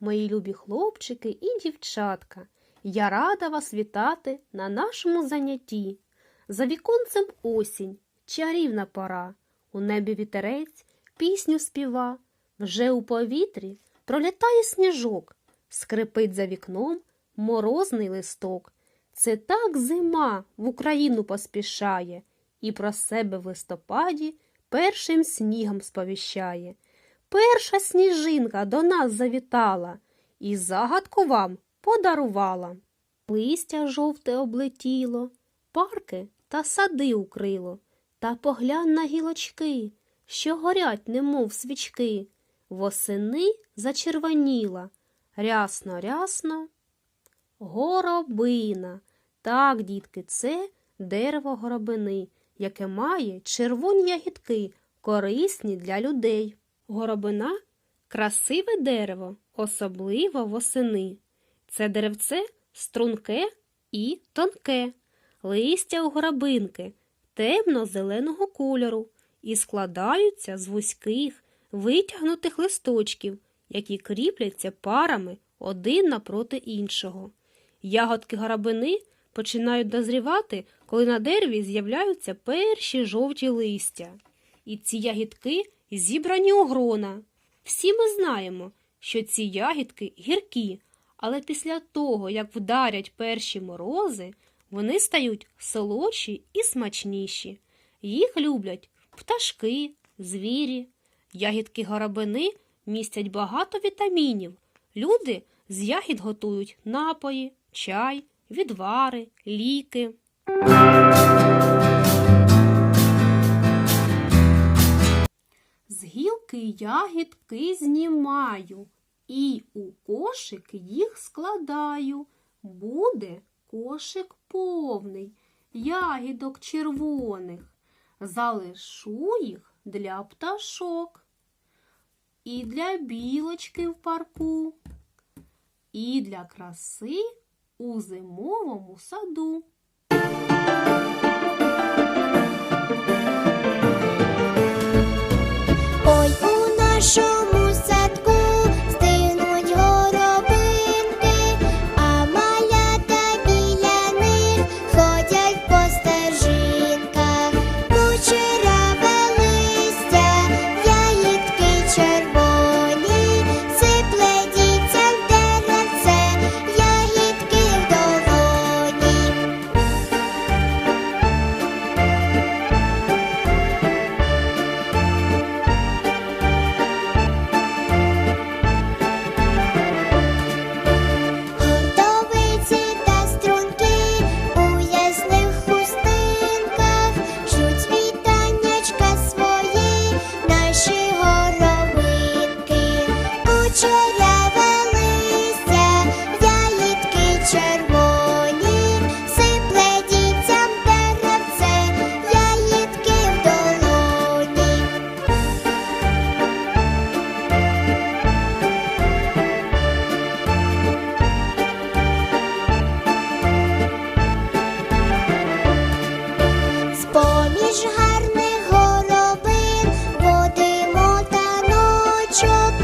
мої любі хлопчики і дівчатка. Я рада вас вітати на нашому занятті. За віконцем осінь, чарівна пора, у небі вітерець, пісню співа, вже у повітрі пролітає сніжок, скрипить за вікном морозний листок. Це так зима в Україну поспішає і про себе в листопаді першим снігом сповіщає. Перша сніжинка до нас завітала і загадку вам подарувала. Листя жовте облетіло, парки та сади укрило, та поглянь на гілочки, що горять, немов свічки. Восени зачервоніла, рясно, рясно. Горобина. Так, дітки, це дерево горобини, яке має червоні ягідки, корисні для людей. Горобина красиве дерево, особливо восени. Це деревце струнке і тонке, листя у горобинки темно-зеленого кольору і складаються з вузьких, витягнутих листочків, які кріпляться парами один напроти іншого. Ягодки горобини починають дозрівати, коли на дереві з'являються перші жовті листя. І ці ягідки зібрані у грона. Всі ми знаємо, що ці ягідки гіркі, але після того, як вдарять перші морози, вони стають солодші і смачніші. Їх люблять пташки, звірі. Ягідки горобини містять багато вітамінів. Люди з ягід готують напої, чай, відвари, ліки. Ягідки знімаю і у кошик їх складаю. Буде кошик повний, ягідок червоних. Залишу їх для пташок. І для білочки в парку, і для краси у зимовому саду. Ой, у нашому 这